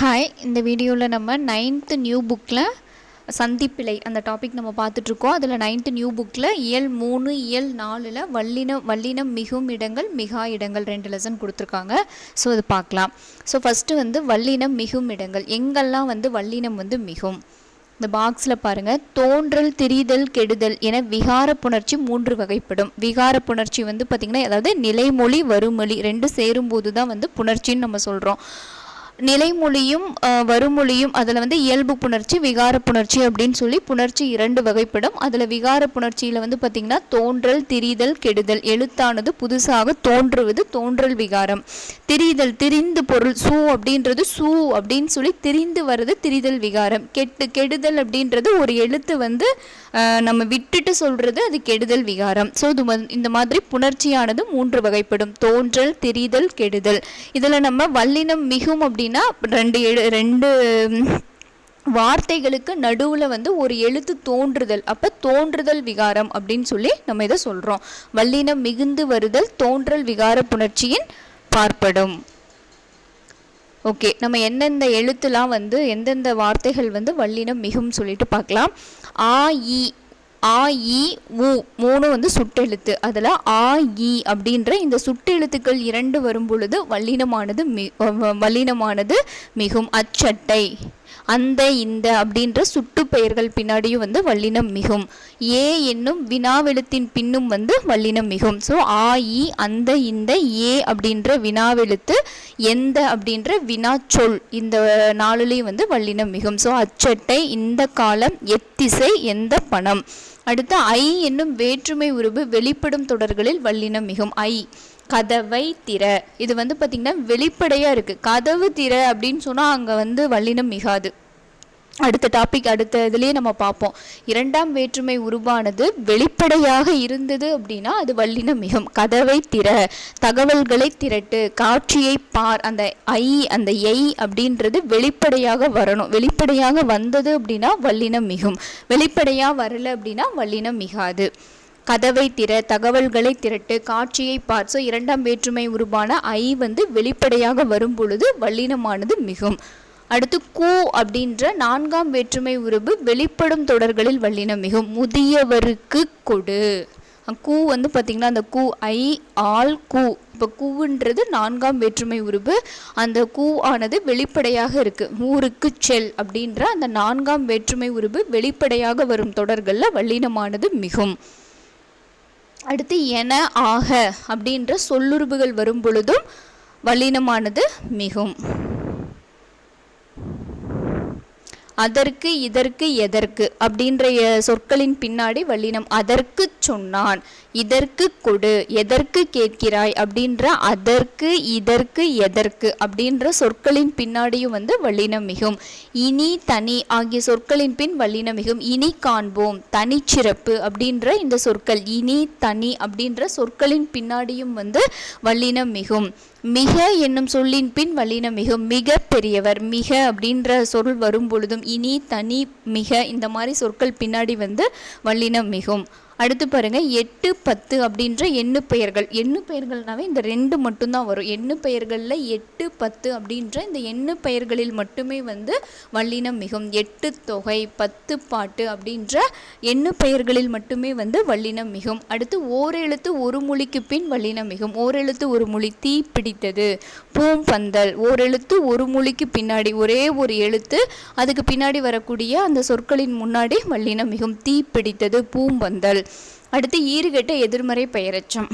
Hi இந்த வீடியோவில் நம்ம நைன்த்து நியூ புக்கில் சந்திப்பிழை அந்த டாபிக் நம்ம பார்த்துட்ருக்கோம் அதில் நைன்த்து நியூ புக்கில் இயல் மூணு இயல் நாலில் வல்லினம் வல்லினம் மிகும் இடங்கள் மிகா இடங்கள் ரெண்டு லெசன் கொடுத்துருக்காங்க. ஸோ அது பார்க்கலாம். ஸோ ஃபஸ்ட்டு வந்து வல்லினம் மிகும் இடங்கள். எங்கெல்லாம் வந்து வல்லினம் வந்து மிகும்? இந்த பாக்ஸில் பாருங்கள் தோன்றல் திரிதல் கெடுதல் என விகார புணர்ச்சி மூன்று வகைப்படும். விகார புணர்ச்சி வந்து பார்த்திங்கன்னா அதாவது நிலைமொழி வருமொழி ரெண்டு சேரும்போது தான் வந்து புணர்ச்சின்னு நம்ம சொல்கிறோம் நிலைமொழியும் வருமொழியும் அதில் வந்து இயல்பு புணர்ச்சி விகார புணர்ச்சி அப்படின்னு சொல்லி புணர்ச்சி இரண்டு வகைப்படும். அதில் விகார புணர்ச்சியில் வந்து பார்த்திங்கன்னா தோன்றல் திரிதல் கெடுதல். எழுத்தானது புதுசாக தோன்றுவது தோன்றல் விகாரம். திரிதல் திரிந்து பொருள் சூ அப்படின்றது சூ அப்படின்னு சொல்லி திரிந்து வர்றது திரிதல் விகாரம். கெட்டு கெடுதல் அப்படின்றது ஒரு எழுத்து வந்து நம்ம விட்டுட்டு சொல்கிறது அது கெடுதல் விகாரம். ஸோ இது இந்த மாதிரி புணர்ச்சியானது மூன்று வகைப்படும். தோன்றல் திரிதல் கெடுதல். இதில் நம்ம வல்லினம் மிகும் அப்படின்னா ரெண்டு ரெண்டு வார்த்தைகளுக்கு நடுவில் வந்து ஒரு எழுத்து தோன்றுதல். அப்போ தோன்றுதல் விகாரம் அப்படின்னு சொல்லி நம்ம இதை சொல்கிறோம் வல்லினம் மிகுந்து வருதல் தோன்றல் விகார புணர்ச்சியின் பார்ப்படும். ஓகே நம்ம எந்தெந்த எழுத்துலாம் வந்து எந்தெந்த வார்த்தைகள் வந்து வல்லினம் மிகும் சொல்லிட்டு பார்க்கலாம். ஆ இ ஆ இ உ மூணு வந்து சுட்டெழுத்து அதில் ஆ இ அப்படின்ற இந்த சுட்டெழுத்துக்கள் இரண்டு வரும் பொழுது வல்லினமானது மி வ- வல்லினமானது மிகும். அச்சட்டை. அந்த இந்த அப்படின்ற சுட்டு பெயர்கள் பின்னாடியும் வந்து வல்லினம் மிகும். ஏ என்னும் வினாவெழுத்தின் பின்னும் வந்து வல்லினம் மிகும். ஸோ ஆ இ அந்த இந்த ஏ அப்படின்ற வினாவெழுத்து எந்த அப்படின்ற வினாச்சொல் இந்த நாலுலேயும் வந்து வல்லினம் மிகும். ஸோ அச்சட்டை இந்த காலம் எத்திசை எந்த பணம். அடுத்து ஐ என்னும் வேற்றுமை உருவு வெளிப்படும் தொடர்களில் வல்லினம் மிகும். ஐ. கதவை திற. இது வந்து பார்த்திங்கன்னா வெளிப்படையாக இருக்குது கதவு திற அப்படின்னு சொன்னால் அங்கே வந்து வல்லினம் மிகாது. அடுத்த டாபிக் அடுத்த இதுலேயே நம்ம பார்ப்போம். இரண்டாம் வேற்றுமை உருவானது வெளிப்படையாக இருந்தது அப்படின்னா அது வல்லினம் மிகும். கதவை திற. தகவல்களை திரட்டு. காட்சியை பார். அந்த ஐ அந்த எய் அப்படின்றது வெளிப்படையாக வரணும். வெளிப்படையாக வந்தது அப்படின்னா வல்லினம் மிகும். வெளிப்படையாக வரல அப்படின்னா வல்லினம் மிகாது. கதவை திற தகவல்களை திரட்டு காட்சியை பார் ஸோ இரண்டாம் வேற்றுமை உருவான ஐ வந்து வெளிப்படையாக வரும் பொழுது வல்லினமானது மிகும். அடுத்து கூ அப்படின்ற நான்காம் வேற்றுமை உருவு வெளிப்படும் தொடர்களில் வல்லினம் மிகும். முதியவருக்கு கொடு. கூ வந்து பார்த்திங்கன்னா அந்த கூ ஐ ஆல் கூ. இப்போ கூவுன்றது நான்காம் வேற்றுமை உருவு அந்த கூ ஆனது வெளிப்படையாக இருக்குது ஊருக்கு செல் அப்படின்ற அந்த நான்காம் வேற்றுமை உருவு வெளிப்படையாக வரும் தொடர்களில் வல்லினமானது மிகும். அடுத்து என ஆக அப்படின்ற சொல்லுருபுகள் வரும் பொழுதும் வல்லினமானது மிகும். அதற்கு இதற்கு எதற்கு அப்படின்ற சொற்களின் பின்னாடி வல்லினம் அதற்கு சொன்னான். இதற்கு கொடு எதற்கு கேட்கிறாய் அப்படின்ற அதற்கு இதற்கு எதற்கு அப்படின்ற சொற்களின் பின்னாடியும் வந்து வல்லினம் மிகும். இனி தனி ஆகிய சொற்களின் பின் வல்லினம் மிகும். இனி காண்போம் தனிச்சிறப்பு அப்படின்ற இந்த சொற்கள். இனி தனி அப்படின்ற சொற்களின் பின்னாடியும் வந்து வல்லினம் மிகும். மிக என்னும் சொல்லின் பின் வல்லினம் மிகும் மிக பெரியவர். மிக அப்படின்ற சொல் வரும் பொழுதும் இனி தனி மிக இந்த மாதிரி சொற்கள் பின்னாடி வந்து வல்லினம் மிகும். அடுத்து பாருங்கள் எட்டு பத்து அப்படின்ற எண்ணு பெயர்கள். எண்ணு பெயர்கள்னாவே இந்த ரெண்டு மட்டும்தான் வரும். எண்ணு பெயர்களில் எட்டு பத்து அப்படின்ற இந்த எண்ணு பெயர்களில் மட்டுமே வந்து வல்லினம் மிகும். எட்டு தொகை பத்து பாட்டு அப்படின்ற எண்ணு பெயர்களில் மட்டுமே வந்து வல்லினம் மிகும். அடுத்து ஓரெழுத்து ஒரு மொழிக்கு பின் வல்லினம் மிகும். ஓரெழுத்து ஒரு மொழி தீ பிடித்தது பூம்பந்தல் ஓரெழுத்து ஒரு மொழிக்கு பின்னாடி ஒரே ஒரு எழுத்து அதுக்கு பின்னாடி வரக்கூடிய அந்த சொற்களின் முன்னாடி வல்லினம் மிகும். தீ பிடித்தது பூம்பந்தல் அடுத்து ஈறுகெட்ட எதிர்மறை பெயரச்சம்.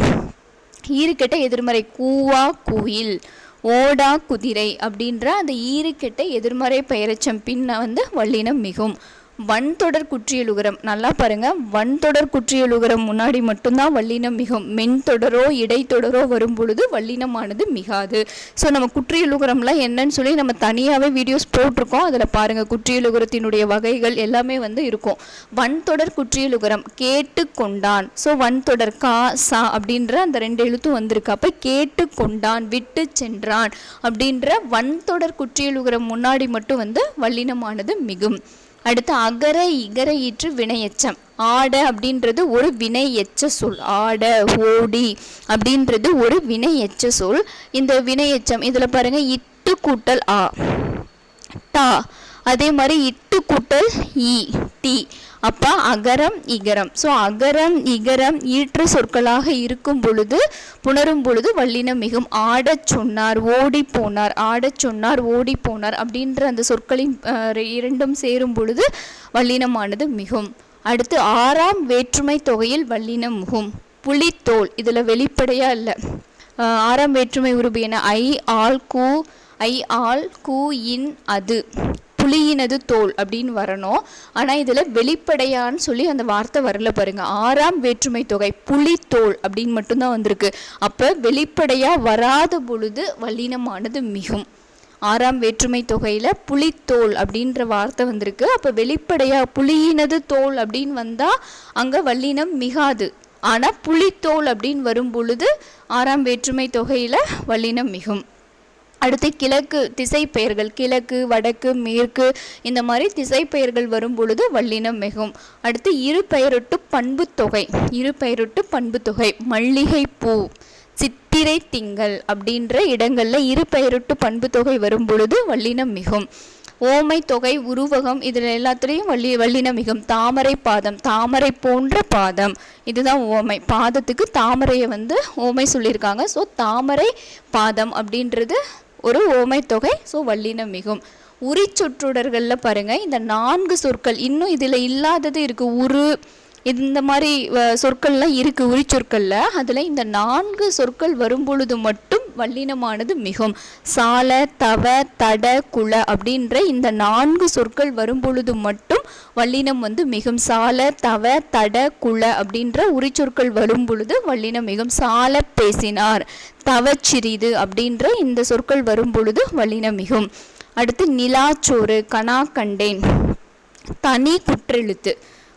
ஈறுகெட்ட எதிர்மறை கூவா குயில் ஓடா குதிரை அப்படின்ற அந்த ஈறுகெட்ட எதிர்மறை பெயரச்சம் பின்ன வந்து வல்லினம் மிகும். வன்தொடர் குற்றியலுகரம். நல்லா பாருங்க. வன்தொடர் குற்றியலுகரம் முன்னாடி மட்டும்தான் வல்லினம் மிகும் மென்தொடரோ இடைத்தொடரோ வரும் பொழுது வல்லினமானது மிகாது. ஸோ நம்ம குற்றியலுகரம்லாம் என்னன்னு சொல்லி நம்ம தனியாகவே வீடியோஸ் போட்டிருக்கோம். அதில் பாருங்கள் குற்றியலுகரத்தினுடைய வகைகள் எல்லாமே வந்து இருக்கும். வன்தொடர் குற்றியலுகரம் கேட்டு கொண்டான் ஸோ வன்தொடர் கா சா அப்படின்ற அந்த ரெண்டு எழுத்தும் வந்திருக்கு. அப்போ கேட்டு கொண்டான் விட்டு சென்றான் அப்படின்ற வன்தொடர் குற்றியலுகரம் முன்னாடி மட்டும் வந்து வல்லினமானது மிகும். அடுத்து அகர இகர ஈற்று வினையெச்சம். ஆட அப்படின்றது ஒரு வினை எச்ச சொல். ஆட ஓடி அப்படின்றது ஒரு வினை எச்ச சொல். இந்த வினை எச்சம் இதில் பாருங்க இட்டு கூட்டல் ஆ டா அதே மாதிரி இட்டு கூட்டல் இ டி அப்போ அகரம் இகரம். ஸோ அகரம் இகரம் ஈற்று சொற்களாக இருக்கும் பொழுது புணரும் பொழுது வல்லினம் மிகும். ஆடச் சொன்னார் ஓடி போனார் ஆடச் சொன்னார் ஓடி போனார் அப்படின்ற அந்த சொற்களின் இரண்டும் சேரும் பொழுது வல்லினமானது மிகும். அடுத்து ஆறாம் வேற்றுமை தொகையில் வல்லினம் மிகும். புலித்தோல் இதில் வெளிப்படையாக இல்லை. ஆறாம் வேற்றுமை உருபு என ஐ ஆல் கூ ஐ ஆல் கூ இன் அது. புலியினது தோல் அப்படின்னு வரணும். ஆனால் இதில் வெளிப்படையான்னு சொல்லி அந்த வார்த்தை வரல பாருங்கள் ஆறாம் வேற்றுமை தொகை புலித்தோல் அப்படின்னு மட்டும்தான் வந்திருக்கு. அப்போ வெளிப்படையாக வராத பொழுது வல்லினமானது மிகும். ஆறாம் வேற்றுமை தொகையில் புலித்தோல் அப்படின்ற வார்த்தை வந்திருக்கு. அப்போ வெளிப்படையாக புலியினது தோல் அப்படின்னு வந்தால் அங்கே வல்லினம் மிகாது. ஆனால் புலித்தோல் அப்படின்னு வரும் பொழுது ஆறாம் வேற்றுமை தொகையில் வல்லினம் மிகும். அடுத்து கிழக்கு திசை பெயர்கள் கிழக்கு வடக்கு மேற்கு இந்த மாதிரி திசை பெயர்கள் வரும் பொழுது வல்லினம் மிகும். அடுத்து இரு பெயரொட்டு பண்பு தொகை இரு பெயரொட்டு பண்பு தொகை மல்லிகை பூ சித்திரை திங்கள் அப்படின்ற இடங்களில் இரு பெயரொட்டு பண்பு தொகை வரும் பொழுது வல்லினம் மிகும். ஓமை தொகை உருவகம் இதில் எல்லாத்துலேயும் வள்ளி வள்ளினம் மிகும். தாமரை பாதம் தாமரை போன்ற பாதம். இதுதான் ஓமை. பாதத்துக்கு தாமரையை வந்து ஓமை சொல்லியிருக்காங்க. ஸோ தாமரை பாதம் அப்படின்றது ஒரு ஓமை தொகை ஸோ வல்லினம் மிகும் உரிச்சொற்றுடர்களில் பாருங்கள் இந்த நான்கு சொற்கள் இன்னும் இதில் இல்லாதது இருக்குது உரு இந்த மாதிரி சொற்கள்லாம் சொற்கள்லாம் உரி உரிச்சொற்களில் அதில் இந்த நான்கு சொற்கள் வரும் பொழுது மட்டும் வல்லினமானது மிகும். சால தவ தட குல அப்படின்ற இந்த நான்கு சொற்கள் வரும் பொழுது மட்டும் வல்லினம் வந்து மிகும் சால தவ தட குல அப்படின்ற உரிச்சொற்கள் வரும் பொழுது வல்லினம் மிகும் சால பேசினார். தவச்சிறிது அப்படின்ற இந்த சொற்கள் வரும் பொழுது வல்லினம் மிகும். அடுத்து நிலாச்சோறு கனா கண்டேன். தனி குற்றெழுத்து.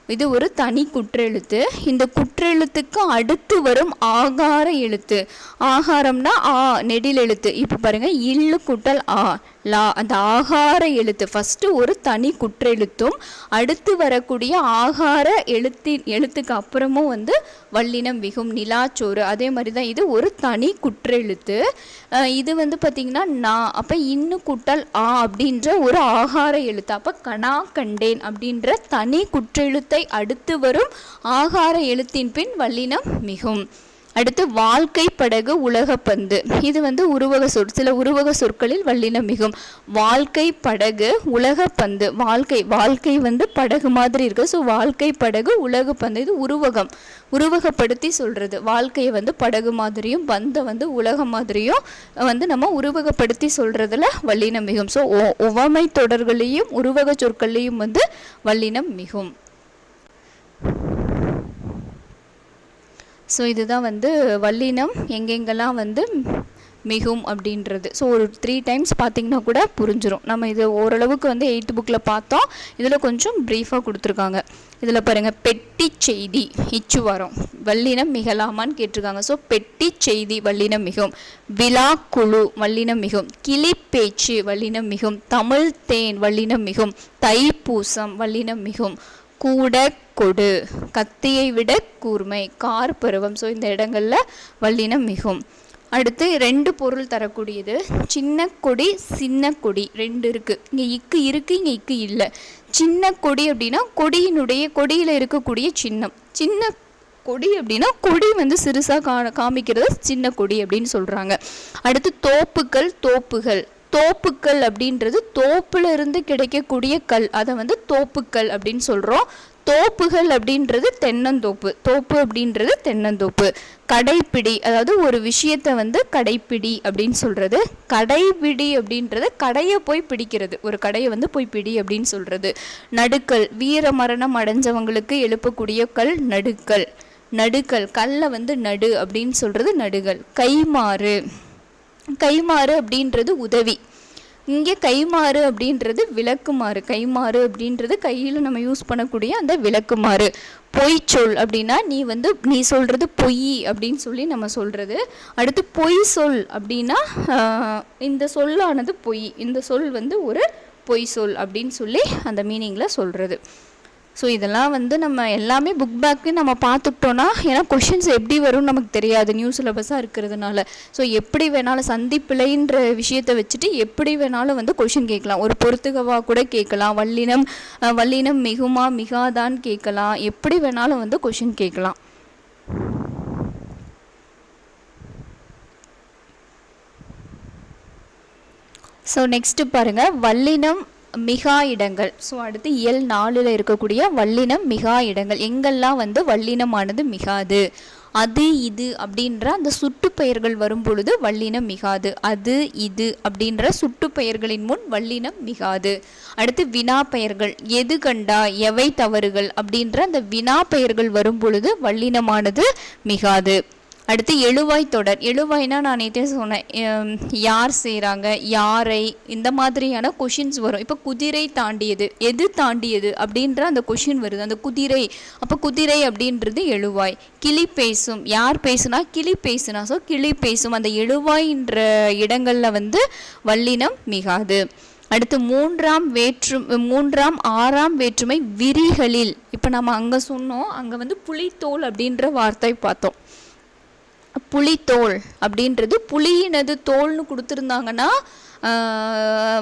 இது ஒரு தனி குற்றெழுத்து. இந்த குற்றெழுத்துக்கு அடுத்து வரும் ஆகார எழுத்து. ஆகாரம்னா ஆ நெடில் எழுத்து. இப்போ பாருங்க இல்லு குட்டல் ஆ. லா அந்த ஆகார எழுத்து. ஃபஸ்ட்டு ஒரு தனி குற்றெழுத்தும் அடுத்து வரக்கூடிய ஆகார எழுத்தின் எழுத்துக்கு அப்புறமும் வந்து வல்லினம் மிகும் நிலாச்சோறு. அதே மாதிரி தான் இது ஒரு தனி குற்றெழுத்து இது வந்து பார்த்திங்கன்னா நான் அப்போ இன்னு குட்டல் ஆ அப்படின்ற ஒரு ஆகார எழுத்து. அப்போ கனா கண்டேன் அப்படின்ற தனி குற்றெழுத்தை அடுத்து வரும் ஆகார எழுத்தின் பின் வல்லினம் மிகும். அடுத்து வாழ்க்கை படகு உலகப்பந்து இது வந்து உருவக சொற் சில உருவக சொற்களில் வல்லினம் மிகும். வாழ்க்கை படகு உலகப்பந்து வாழ்க்கை வாழ்க்கை வந்து படகு மாதிரி இருக்கு. ஸோ வாழ்க்கை படகு உலகப்பந்து இது உருவகம். உருவகப்படுத்தி சொல்றது. வாழ்க்கையை வந்து படகு மாதிரியும் பந்தை வந்து உலகம் மாதிரியும் வந்து நம்ம உருவகப்படுத்தி சொல்றதுல வல்லினம் மிகும். ஸோ உவமை தொடர்களையும் உருவக சொற்களையும் வந்து வல்லினம் மிகும். ஸோ இதுதான் வந்து வல்லினம் எங்கெங்கெல்லாம் வந்து மிகும் அப்படின்றது. ஸோ ஒரு த்ரீ டைம்ஸ் பார்த்தீங்கன்னா கூட புரிஞ்சிடும் நம்ம இது ஓரளவுக்கு வந்து எயித்து புக்கில் பார்த்தோம் இதில் கொஞ்சம் ப்ரீஃபாக கொடுத்துருக்காங்க. இதில் பாருங்கள் பெட்டி செய்தி இச்சு வரும். வல்லினம் மிகலாமான்னு கேட்டிருக்காங்க. ஸோ பெட்டி செய்தி வல்லினம் மிகும் விழா குழு வல்லினம் மிகும் கிளிப்பேச்சு வல்லினம் மிகும் தமிழ் தேன் வல்லினம் மிகும் தைப்பூசம் வல்லினம் மிகும் கூட கொடு. கத்தியை விட கூர்மை. கார் பருவம். ஸோ இந்த இடங்களில் வல்லினம் மிகும். அடுத்து ரெண்டு பொருள் தரக்கூடியது. சின்ன கொடி சின்ன கொடி. ரெண்டு இருக்குது இங்கே இக்கு இருக்குது இங்கே இக்கு இல்லை. சின்ன கொடி அப்படின்னா கொடியினுடைய கொடியில் இருக்கக்கூடிய சின்னம். சின்ன கொடி அப்படின்னா கொடி வந்து சிறுசாக கா காமிக்கிறது சின்ன கொடி அப்படின்னு சொல்கிறாங்க அடுத்து தோப்புகள் தோப்புகள். தோப்புக்கள் அப்படின்றது தோப்புல இருந்து கிடைக்கக்கூடிய கல். அதை வந்து தோப்புக்கல் அப்படின்னு சொல்கிறோம் தோப்புகள் அப்படின்றது தென்னந்தோப்பு. தோப்பு அப்படின்றது தென்னந்தோப்பு. கடைப்பிடி அதாவது ஒரு விஷயத்தை வந்து கடைப்பிடி அப்படின்னு சொல்கிறது கடைப்பிடி அப்படின்றது கடையை போய் பிடிக்கிறது. ஒரு கடையை வந்து போய் பிடி அப்படின்னு சொல்கிறது நடுக்கல் வீர மரணம் அடைஞ்சவங்களுக்கு எழுப்பக்கூடிய கல் நடுக்கல். நடுக்கல் கல்லை வந்து நடு அப்படின்னு சொல்கிறது நடுகள் கைமாறு கைமாறு அப்படின்றது உதவி. இங்கே கைமாறு அப்படின்றது விளக்குமாறு. கைமாறு அப்படின்றது கையில் நம்ம யூஸ் பண்ணக்கூடிய அந்த விளக்குமாறு. பொய் சொல் அப்படின்னா நீ வந்து நீ சொல்கிறது பொய் அப்படின்னு சொல்லி நம்ம சொல்கிறது அடுத்து பொய் சொல் அப்படின்னா இந்த சொல்லானது பொய். இந்த சொல் வந்து ஒரு பொய் சொல் அப்படின்னு சொல்லி அந்த மீனிங்கில் சொல்கிறது ஸோ இதெல்லாம் வந்து நம்ம எல்லாமே புக் பேக்கு நம்ம பார்த்துக்கிட்டோன்னா ஏன்னா கொஷின்ஸ் எப்படி வரும்னு நமக்கு தெரியாது. நியூ சிலபஸாக இருக்கிறதுனால. ஸோ எப்படி வேணாலும் சந்திப்பிழைன்ற விஷயத்தை வச்சுட்டு எப்படி வேணாலும் வந்து கொஷின் கேட்கலாம். ஒரு பொறுத்துகவா கூட கேட்கலாம். வல்லினம் வல்லினம் மிகுமா மிகாதான்னு கேட்கலாம். எப்படி வேணாலும் வந்து கொஷின் கேட்கலாம். ஸோ நெக்ஸ்ட்டு பாருங்கள் வல்லினம் மிகா இடங்கள். ஸோ அடுத்து இயல் நாலில் இருக்கக்கூடிய வல்லினம் மிகா இடங்கள். எங்கெல்லாம் வந்து வல்லினமானது மிகாது? அது இது அப்படின்ற அந்த சுட்டுப்பெயர்கள் வரும்பொழுது வரும் பொழுது வல்லினம் மிகாது. அது இது அப்படின்ற சுட்டு பெயர்களின் முன் வல்லினம் மிகாது. அடுத்து வினா பெயர்கள். எது கண்டா? எவை தவறுகள்? அப்படின்ற அந்த வினா பெயர்கள் வரும் பொழுது வல்லினமானது மிகாது. அடுத்து எழுவாய் தொடர். எழுவாய்னா நான் நேற்றே சொன்னேன் யார் செய்கிறாங்க யாரை இந்த மாதிரியான கொஷின்ஸ் வரும். இப்போ குதிரை தாண்டியது எது தாண்டியது அப்படின்ற அந்த கொஷின் வருது. அந்த குதிரை அப்போ குதிரை அப்படின்றது எழுவாய். கிளி பேசும் யார் பேசுனா கிளி பேசுனா. ஸோ கிளி பேசும் அந்த எழுவாய்ன்ற இடங்களில் வந்து வல்லினம் மிகாது. அடுத்து மூன்றாம் வேற்று மூன்றாம் ஆறாம் வேற்றுமை விரிகளில். இப்போ நம்ம அங்கே சொன்னோம் அங்கே வந்து புலித்தோல் அப்படின்ற வார்த்தை பார்த்தோம். புலித்தோல் அப்படின்றது புலியினது தோல்னு கொடுத்துருந்தாங்கன்னா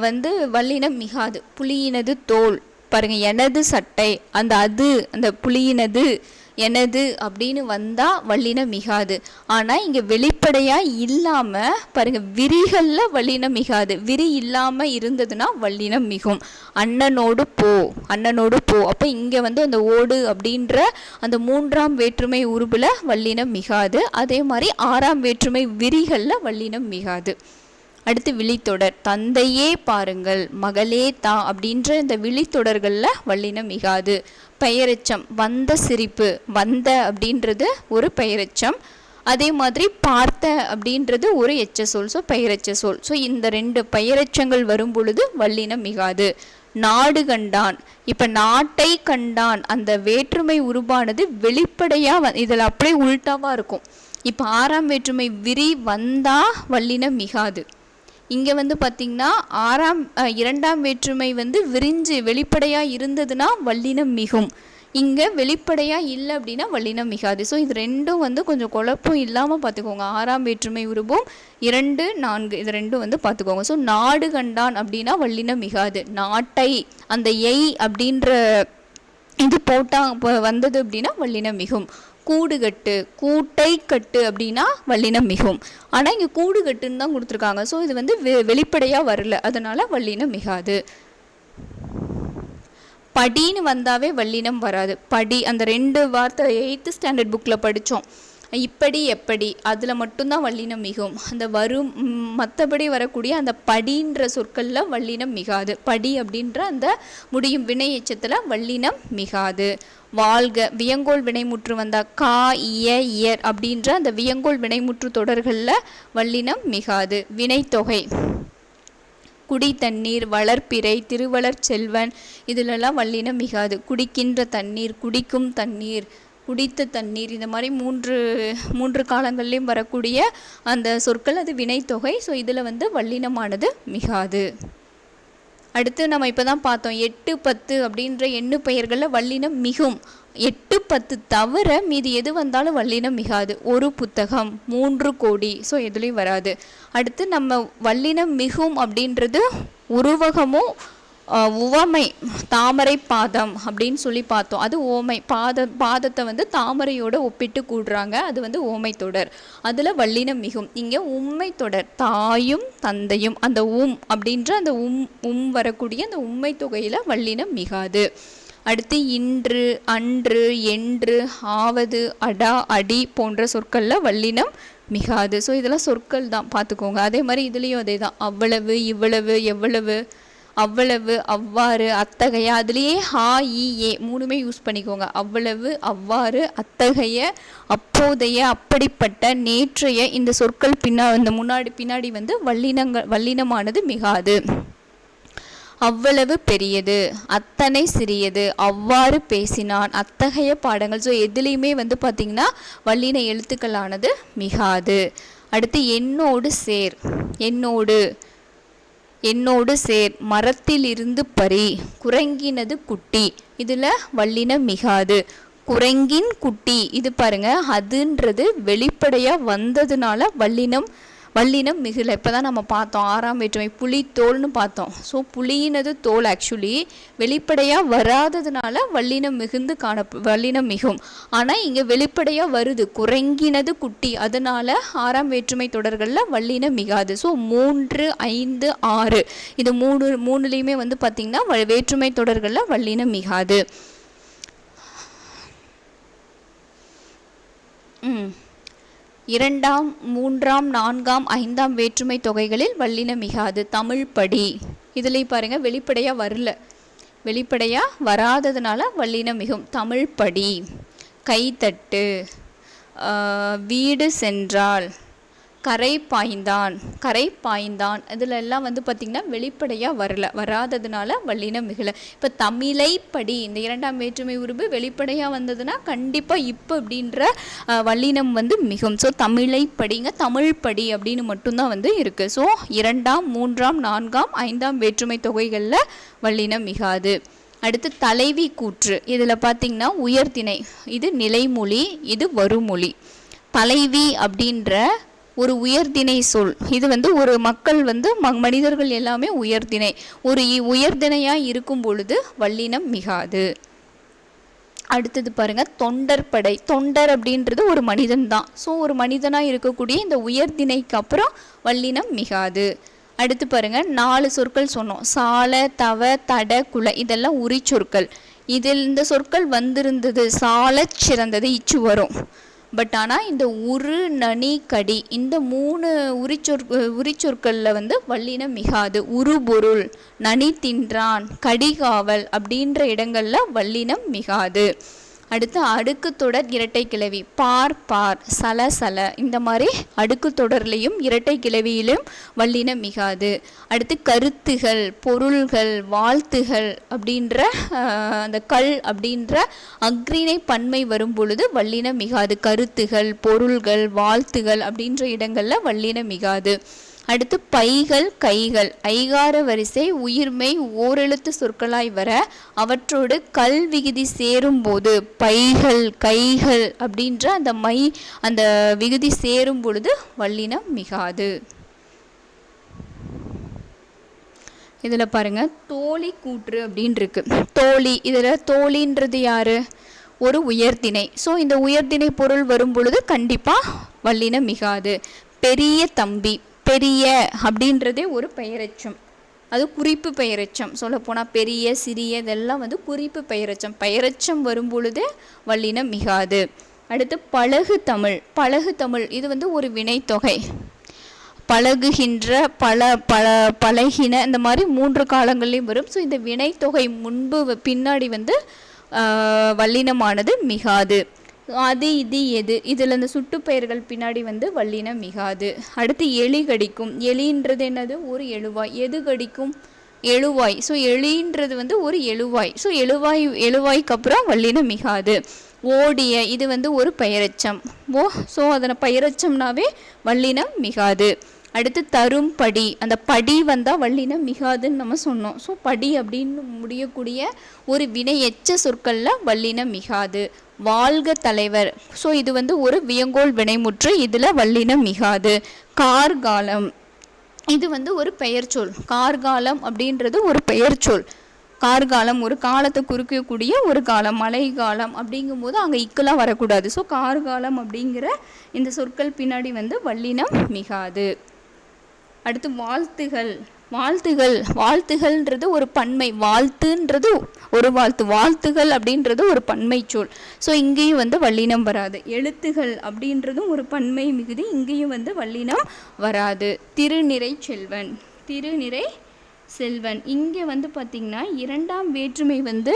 வந்து வல்லினம் மிகாது. புலியினது தோல். பாருங்கள் எனது சட்டை அந்த அது அந்த புலியினது எனது அப்படின்னு வந்தால் வல்லினம் மிகாது. ஆனால் இங்கே வெளிப்படையாக இல்லாமல் பாருங்கள் விரிகளில் வல்லினம் மிகாது. விரி இல்லாமல் இருந்ததுன்னா வல்லினம் மிகும். அண்ணனோடு போ அண்ணனோடு போ. அப்போ இங்கே வந்து அந்த ஓடு அப்படின்ற அந்த மூன்றாம் வேற்றுமை உருபில் வல்லினம் மிகாது. அதே மாதிரி ஆறாம் வேற்றுமை விரிகளில் வல்லினம் மிகாது. அடுத்து விழித்தொடர். தந்தையே பாருங்கள் மகளே தா அப்படின்ற இந்த விழித்தொடர்களில் வல்லினம் மிகாது. பெயரெச்சம் வந்த சிரிப்பு வந்த அப்படின்றது ஒரு பெயரெச்சம். அதே மாதிரி பார்த்த அப்படின்றது ஒரு எச்ச சொல் ஸோ பெயரெச்ச சொல் ஸோ இந்த ரெண்டு பெயரெச்சங்கள் வரும் பொழுது வல்லினம் மிகாது. நாடு கண்டான். இப்போ நாட்டை கண்டான் அந்த வேற்றுமை உருவானது வெளிப்படையாக வ இதில் அப்படியே உள்டாவாக இருக்கும். இப்போ ஆறாம் வேற்றுமை விரி வந்தா வல்லினம் மிகாது. இங்கே வந்து பார்த்திங்கன்னா ஆறாம் இரண்டாம் வேற்றுமை வந்து விரிஞ்சு வெளிப்படையாக இருந்ததுன்னா வல்லினம் மிகும். இங்கே வெளிப்படையாக இல்லை அப்படின்னா வல்லினம் மிகாது. ஸோ இது ரெண்டும் வந்து கொஞ்சம் குழப்பம் இல்லாமல் பார்த்துக்கோங்க ஆறாம் வேற்றுமை உருவம் இரண்டு நான்கு இது ரெண்டும் வந்து பார்த்துக்கோங்க ஸோ நாடு கண்டான் அப்படின்னா வல்லினம் மிகாது. நாட்டை அந்த எய் அப்படின்ற இது போட்டா இப்போ வந்தது அப்படின்னா வல்லினம் மிகும். கூடு கட்டு கூட்டை கட்டு அப்படின்னா வல்லினம் மிகும் ஆனால் இங்கே கூடு கட்டுன்னு தான் கொடுத்துருக்காங்க. ஸோ இது வந்து வெ வெளிப்படையாக வரல. அதனால் வல்லினம் மிகாது. படின்னு வந்தாவே வல்லினம் வராது. படி அந்த ரெண்டு வார்த்தை எயித்து ஸ்டாண்டர்ட் புக்கில் படித்தோம் இப்படி எப்படி? அதில் மட்டும்தான் வல்லினம் மிகும். அந்த வரும் மற்றபடி வரக்கூடிய அந்த படின்ற சொற்களில் வல்லினம் மிகாது. படி அப்படின்ற அந்த முடியும் வினை எச்சத்தில் வல்லினம் மிகாது. வாழ்க வியங்கோல் வினைமுற்று வந்தால் கா இய இயர் அப்படின்ற அந்த வியங்கோல் வினைமுற்று தொடர்களில் வல்லினம் மிகாது. வினைத்தொகை. குடி தண்ணீர் வளர்ப்பிறை திருவளர் செல்வன் இதிலெல்லாம் வல்லினம் மிகாது. குடிக்கின்ற தண்ணீர் குடிக்கும் தண்ணீர் குடித்த தண்ணீர் இந்த மாதிரி மூன்று மூன்று காலங்கள்லேயும் வரக்கூடிய அந்த சொற்கள் அது வினைத்தொகை. ஸோ இதில் வந்து வல்லினமானது மிகாது. அடுத்து நம்ம இப்போ தான் பார்த்தோம் எட்டு பத்து அப்படின்ற எண்ணு பெயர்களில் வல்லினம் மிகும். எட்டு பத்து தவிர மீதி எது வந்தாலும் வல்லினம் மிகாது. ஒரு புத்தகம் மூன்று கோடி. ஸோ எதுலேயும் வராது. அடுத்து நம்ம வல்லினம் மிகும் அப்படின்றது உருவகமும் உவமை தாமரை பாதம் அப்படின்னு சொல்லி பார்த்தோம். அது ஓமை பாத பாதத்தை வந்து தாமரையோட ஒப்பிட்டு கூடுறாங்க. அது வந்து ஓமை தொடர். அதில் வல்லினம் மிகும். இங்கே உண்மை தொடர். தாயும் தந்தையும் அந்த உம் அப்படின்ற அந்த உம் உம் வரக்கூடிய அந்த உண்மை தொகையில் வல்லினம் மிகாது. அடுத்து இன்று அன்று என்று ஆவது அடா அடி போன்ற சொற்களில் வல்லினம் மிகாது. ஸோ இதெல்லாம் சொற்கள் தான் பார்த்துக்கோங்க. அதே மாதிரி இதுலேயும் அதே தான் அவ்வளவு இவ்வளவு எவ்வளவு அவ்வளவு அவ்வாறு அத்தகைய அதுலேயே ஹா இ ஏ மூணுமே யூஸ் பண்ணிக்கோங்க. அவ்வளவு அவ்வாறு அத்தகைய அப்போதைய அப்படிப்பட்ட நேற்றைய இந்த சொற்கள் பின்னா இந்த முன்னாடி பின்னாடி வந்து வல்லினங்கள் வல்லினமானது மிகாது. அவ்வளவு பெரியது அத்தனை சிறியது அவ்வாறு பேசினான் அத்தகைய பாடங்கள். ஸோ எதுலேயுமே வந்து பார்த்திங்கன்னா வல்லின எழுத்துக்களானது மிகாது. அடுத்து என்னோடு சேர் என்னோடு என்னோடு சேர் மரத்தில் இருந்து பறி குரங்கினது குட்டி. இதில் வல்லினம் மிகாது. குரங்கின் குட்டி இது பாருங்க அதுன்றது வெளிப்படையாக வந்ததுனால வல்லினம் வல்லினம் மிகுல. இப்போ தான் நம்ம பார்த்தோம். ஆறாம் வேற்றுமை புலி தோல்னு பார்த்தோம். ஸோ புலியினது தோல் ஆக்சுவலி வெளிப்படையாக வராததுனால வல்லினம் மிகுந்து காண வல்லினம் மிகும். ஆனால் இங்கே வெளிப்படையாக வருது. குறைங்கினது குட்டி. அதனால் ஆறாம் வேற்றுமை தொடர்களில் வல்லினம் மிகாது. ஸோ மூன்று ஐந்து ஆறு. இது மூணு மூணுலேயுமே வந்து பார்த்திங்கன்னா வ- வேற்றுமை தொடர்களில் வல்லினம் மிகாது. ம். இரண்டாம் மூன்றாம் நான்காம் ஐந்தாம் வேற்றுமை தொகைகளில் வல்லினம் மிகாது. தமிழ் படி. இதுலேயும் பாருங்கள் வெளிப்படையாக வரல. வெளிப்படையாக வராததுனால வல்லினம் மிகும். தமிழ் படி. கைத்தட்டு. வீடு சென்றால். கரை பாய்ந்தான். கரை பாய்ந்தான். இதில் எல்லாம் வந்து பார்த்திங்கன்னா வெளிப்படையாக வரல. வராததுனால வல்லினம் மிகல. இப்போ தமிழை படி இந்த இரண்டாம் வேற்றுமை உருபு வெளிப்படையாக வந்ததுன்னா கண்டிப்பாக இப்போ அப்படின்ற வல்லினம் வந்து மிகும். ஸோ தமிழை படிங்க தமிழ் படி அப்படின்னு மட்டும்தான் வந்து இருக்குது ஸோ இரண்டாம் மூன்றாம் நான்காம் ஐந்தாம் வேற்றுமை தொகைகளில் வல்லினம் மிகாது. அடுத்து தலைவி கூற்று. இதில் பார்த்திங்கன்னா உயர்திணை. இது நிலைமொழி இது வருமொழி. தலைவி அப்படின்ற ஒரு உயர்தினை சொல். இது வந்து ஒரு மக்கள் வந்து ம- மனிதர்கள் எல்லாமே உயர்திணை. ஒரு இ- இருக்கும் பொழுது வல்லினம் மிகாது. அடுத்தது பாருங்க தொண்டர் படை தொண்டர் அப்படின்றது ஒரு மனிதன் தான். ஸோ ஒரு மனிதனாக இருக்கக்கூடிய இந்த உயர்தினைக்கு அப்புறம் வல்லினம் மிகாது. அடுத்து பாருங்க நாலு சொற்கள் சொன்னோம். சால தவ தட குல இதெல்லாம் உரி சொற்கள் இதில் இந்த சொற்கள் வந்திருந்தது சாலச் சிறந்தது இச்சு வரும் பட் ஆனால் இந்த உரு நனி கடி இந்த மூணு உரிச்சொற் உரிச்சொற்களில் வந்து வல்லினம் மிகாது. உருபொருள் நனி தின்றான் கடிகாவல் அப்படின்ற இடங்களில் வல்லினம் மிகாது. அடுத்து அடுக்கு தொடர் இரட்டை கிளவி. பார் பார் சல சல. இந்த மாதிரி அடுக்கு தொடர்லையும் இரட்டை கிளவியிலும் வல்லினம் மிகாது. அடுத்து கருத்துகள் பொருள்கள் வாழ்த்துகள் அப்படின்ற அந்த கல் அப்படின்ற அக்ரிணை பன்மை வரும் பொழுது வல்லினம் மிகாது. கருத்துகள் பொருள்கள் வாழ்த்துகள் அப்படின்ற இடங்களில் வல்லினம் மிகாது. அடுத்து பைகள் கைகள். ஐகார வரிசை உயிர்மை ஓரெழுத்து சொற்களாய் வர அவற்றோடு கல் விகுதி சேரும்போது பைகள் கைகள் அப்படின்ற அந்த மை அந்த விகுதி சேரும் பொழுது வல்லினம் மிகாது. இதில் பாருங்க தோழி கூற்று அப்படின்னு இருக்கு தோழி இதில் தோழின்றது யாரு? ஒரு உயர்திணை. ஸோ இந்த உயர்திணை பொருள் வரும் பொழுது கண்டிப்பாக வல்லினம் மிகாது. பெரிய தம்பி பெரிய அப்படின்றதே ஒரு பெயரெச்சம். அது குறிப்பு பெயரெச்சம். சொல்லப்போனால் பெரிய சிறிய இதெல்லாம் வந்து குறிப்பு பெயரெச்சம். பெயரெச்சம் வரும்பொழுது வல்லினம் மிகாது. அடுத்து பழகு தமிழ். பழகு தமிழ். இது வந்து ஒரு வினைத்தொகை. பழகுகின்ற பல பல பழகின இந்த மாதிரி மூன்று காலங்கள்லையும் வரும். ஸோ இந்த வினைத்தொகை முன்பு வ- பின்னாடி வந்து வல்லினமானது மிகாது. அது இது எது? இதில் இந்த சுட்டுப்பெயர்கள் பின்னாடி வந்து வல்லினம் மிகாது. அடுத்து எலி கடிக்கும். எலின்றது என்னது? ஒரு எழுவாய். எது கடிக்கும்? எழுவாய். ஸோ எலின்றது வந்து ஒரு எழுவாய். ஸோ எழுவாய் எழுவாய்க்கு அப்புறம் வல்லினம் மிகாது. ஓடிய இது வந்து ஒரு பெயரச்சம். ஓ ஸோ அதனை பெயரச்சம்னாவே வல்லினம் மிகாது. அடுத்து தரும் படி. அந்த படி வந்தால் வல்லினம் மிகாதுன்னு நம்ம சொன்னோம். ஸோ படி அப்படின்னு முடியக்கூடிய ஒரு வினை எச்ச சொற்களில் வள்ளின மிகாது. வாழ்க தலைவர். ஸோ இது வந்து ஒரு வியங்கோல் வினைமுற்று இதில் வள்ளின மிகாது. கார்காலம். இது வந்து ஒரு பெயர்ச்சொல் கார்காலம் அப்படின்றது ஒரு பெயர்ச்சொல் கார்காலம் ஒரு காலத்தை குறிக்கக்கூடிய ஒரு காலம் மழை காலம் அப்படிங்கும்போது அங்கே இக்கெல்லாம் வரக்கூடாது. ஸோ கார்காலம் அப்படிங்கிற இந்த சொற்கள் பின்னாடி வந்து வல்லினம் மிகாது. அடுத்து வாழ்த்துகள். வாழ்த்துகள். வாழ்த்துகள்ன்றது ஒரு பன்மை. வாழ்த்துன்றது ஒரு வாழ்த்து. வாழ்த்துகள் அப்படின்றது ஒரு பன்மை சொல். ஸோ இங்கேயும் வந்து வல்லினம் வராது. எழுத்துகள் அப்படின்றதும் ஒரு பன்மை மிகுதி இங்கேயும் வந்து வல்லினம் வராது. திருநிறை செல்வன். திருநிறை செல்வன். இங்கே வந்து பார்த்திங்கன்னா இரண்டாம் வேற்றுமை வந்து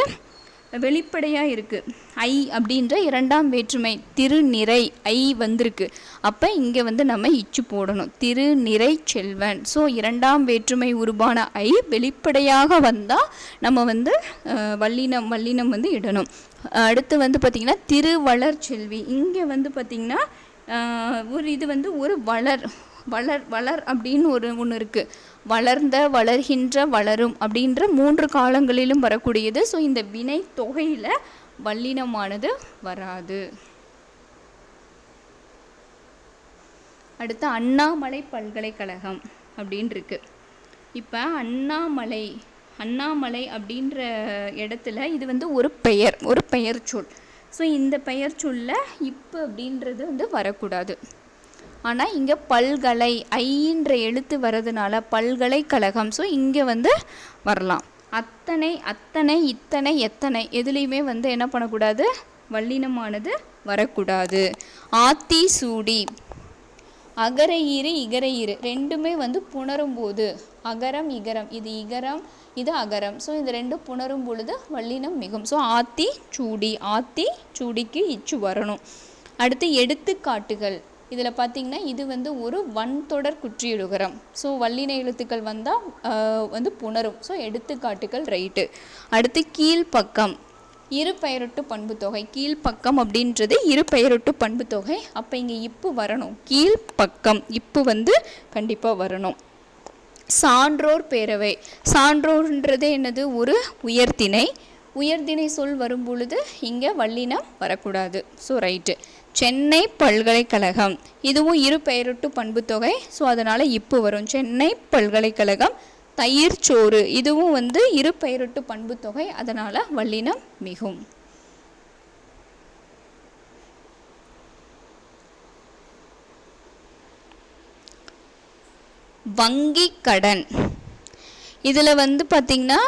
வெளிப்படையாக இருக்குது ஐ அப்படின்ற இரண்டாம் வேற்றுமை திருநிறை ஐ வந்திருக்கு. அப்போ இங்கே வந்து நம்ம இச்சு போடணும். திருநிறை செல்வன். ஸோ இரண்டாம் வேற்றுமை உருவான ஐ வெளிப்படையாக வந்தால் நம்ம வந்து வல்லினம் வல்லினம் வந்து இடணும். அடுத்து வந்து பார்த்திங்கன்னா திருவளர் செல்வி. இங்கே வந்து பார்த்திங்கன்னா ஒரு இது வந்து ஒரு வளர் வளர் வளர் அப்படின்னு ஒரு ஒன்று இருக்குது வளர்ந்த வளர்கின்ற வளரும் அப்படின்ற மூன்று காலங்களிலும் வரக்கூடியது. ஸோ இந்த வினை தொகையில் வல்லினமானது வராது. அடுத்து அண்ணாமலை பல்கலைக்கழகம் அப்படின்னு இருக்கு. இப்போ அண்ணாமலை அண்ணாமலை அப்படின்ற இடத்துல இது வந்து ஒரு பெயர் ஒரு பெயர் சொல். ஸோ இந்த பெயர் சொல்ல இப்போ அப்படின்றது வந்து வரக்கூடாது. ஆனால் இங்கே பல்கலை ஐன்ற எழுத்து வர்றதுனால பல்கலைக்கழகம். ஸோ இங்கே வந்து வரலாம். அத்தனை அத்தனை இத்தனை எத்தனை எதுலேயுமே வந்து என்ன பண்ணக்கூடாது? வல்லினமானது வரக்கூடாது. ஆத்தி சூடி. அகர ஈறு இகர ரெண்டுமே வந்து புணரும் போது. அகரம் இகரம். இது இகரம் இது அகரம். ஸோ இது ரெண்டும் புணரும் பொழுது வல்லினம் மிகும். ஸோ ஆத்தி சூடி. ஆத்தி சூடிக்கு இச்சு வரணும். அடுத்து எடுத்துக்காட்டுகள். இதில் பார்த்தீங்கன்னா இது வந்து ஒரு வன்தொடர் குற்றியலுகரம். ஸோ வல்லின எழுத்துக்கள் வந்தால் வந்து புணரும். ஸோ எடுத்துக்காட்டுகள் ரைட்டு. அடுத்து கீழ்ப்பக்கம். இரு பெயரொட்டு பண்பு தொகை. கீழ்ப்பக்கம் அப்படின்றது இரு பெயரொட்டு பண்பு தொகை. அப்போ இங்கே இப்பு வரணும். கீழ்ப்பக்கம் இப்பு வந்து கண்டிப்பாக வரணும். சான்றோர் பேரவை. சான்றோர்ன்றது என்னது? ஒரு உயர்திணை உயர்திணை சொல் வரும் பொழுது இங்கே வல்லினம் வரக்கூடாது. So right. சென்னை பல்கலைக்கழகம். இதுவும் இரு பெயரிட்டு பண்பு தொகை. ஸோ அதனால் இப்போ வரும். சென்னை பல்கலைக்கழகம் தயிர் சோறு. இதுவும் வந்து இரு பெயரிட்டு பண்பு தொகை. அதனால் வல்லினம் மிகும். வங்கி கடன். இதில் வந்து பார்த்திங்கன்னா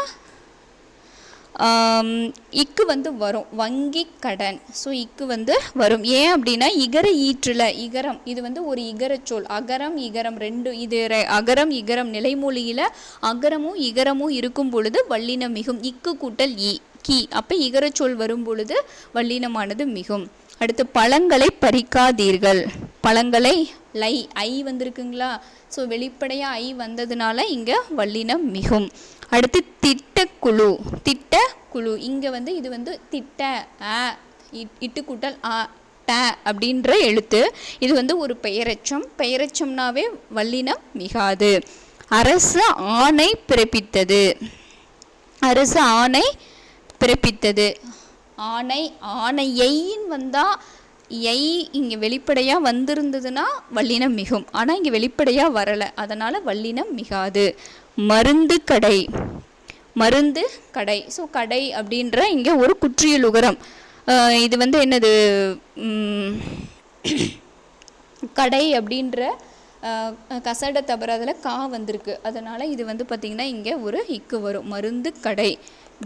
இக்கு வந்து வரும் வங்கி கடன். ஸோ இக்கு வந்து வரும். ஏன் அப்படின்னா இகர ஈற்றில் இகரம் இது வந்து ஒரு இகரச்சொல் அகரம் இகரம் ரெண்டு இது ரெ- அகரம் இகரம் நிலைமொழியில் அகரமும் இகரமும் இருக்கும் பொழுது வல்லினம் மிகும். இக்கு கூட்டல் இ கி. அப்போ இகரச்சொல் வரும் பொழுது வல்லினமானது மிகும். அடுத்து பழங்களை பறிக்காதீர்கள். பழங்களை லை ஐ வந்திருக்குங்களா? ஸோ வெளிப்படையாக ஐ வந்ததுனால இங்கே வல்லினம் மிகும். அடுத்து திட்டக்குழு திட்டக்குழு. இங்கே வந்து இது வந்து திட்ட அ இட்- ஆ அ ட அப்படின்ற எழுத்து. இது வந்து ஒரு பெயரச்சம். பெயரச்சம்னாவே வல்லினம் மிகாது. அரசு ஆணை பிறப்பித்தது. அரசு ஆணை பிறப்பித்தது. ஆணை ஆணையைன்னு வந்தால் எய் இங்கே வெளிப்படையாக வந்திருந்ததுன்னா வல்லினம் மிகும். ஆனால் இங்கே வெளிப்படையாக வரலை. அதனால் வல்லினம் மிகாது. மருந்து கடை. மருந்து கடை. ஸோ கடை அப்படின்ற இங்கே ஒரு குற்றியல் உகரம். இது வந்து என்னது? கடை அப்படின்ற கசட தவிர அதில் கா வந்திருக்கு. அதனால் இது வந்து பார்த்திங்கன்னா இங்கே ஒரு இக்கு வரும். மருந்து கடை.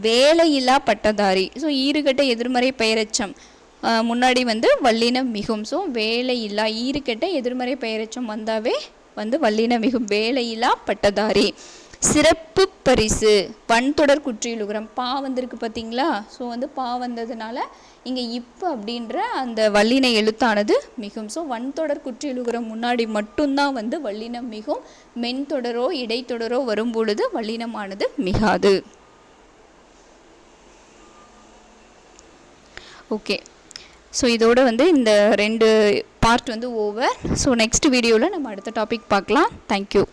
வேலையில்லா பட்டதாரி ஸோ ஈறுகட்ட எதிர்மறை பெயரச்சம். முன்னாடி வந்து வல்லினம் மிகும். ஸோ வேலையில்லா ஈறுகட்ட எதிர்மறை பெயரச்சம் வந்தாவே வந்து வல்லினம் மிகும். வேலையில்லா பட்டதாரி சிறப்பு பரிசு. வன்தொடர் குற்றியலுகரம் பா வந்திருக்கு பார்த்தீங்களா ஸோ வந்து பா வந்ததுனால இங்கே இப்போ அப்படின்ற அந்த வல்லின எழுத்தானது மிகும். ஸோ வன்தொடர் குற்றியலுகரம் முன்னாடி மட்டும்தான் வந்து வல்லினம் மிகும். மென்தொடரோ இடைத்தொடரோ வரும் பொழுது வல்லினமானது மிகாது. ஓகே ஸோ இதோட வந்து இந்த ரெண்டு பார்ட் வந்து ஓவர் ஸோ நெக்ஸ்ட் வீடியோவில் நம்ம அடுத்த டாபிக் பார்க்கலாம். தேங்க்யூ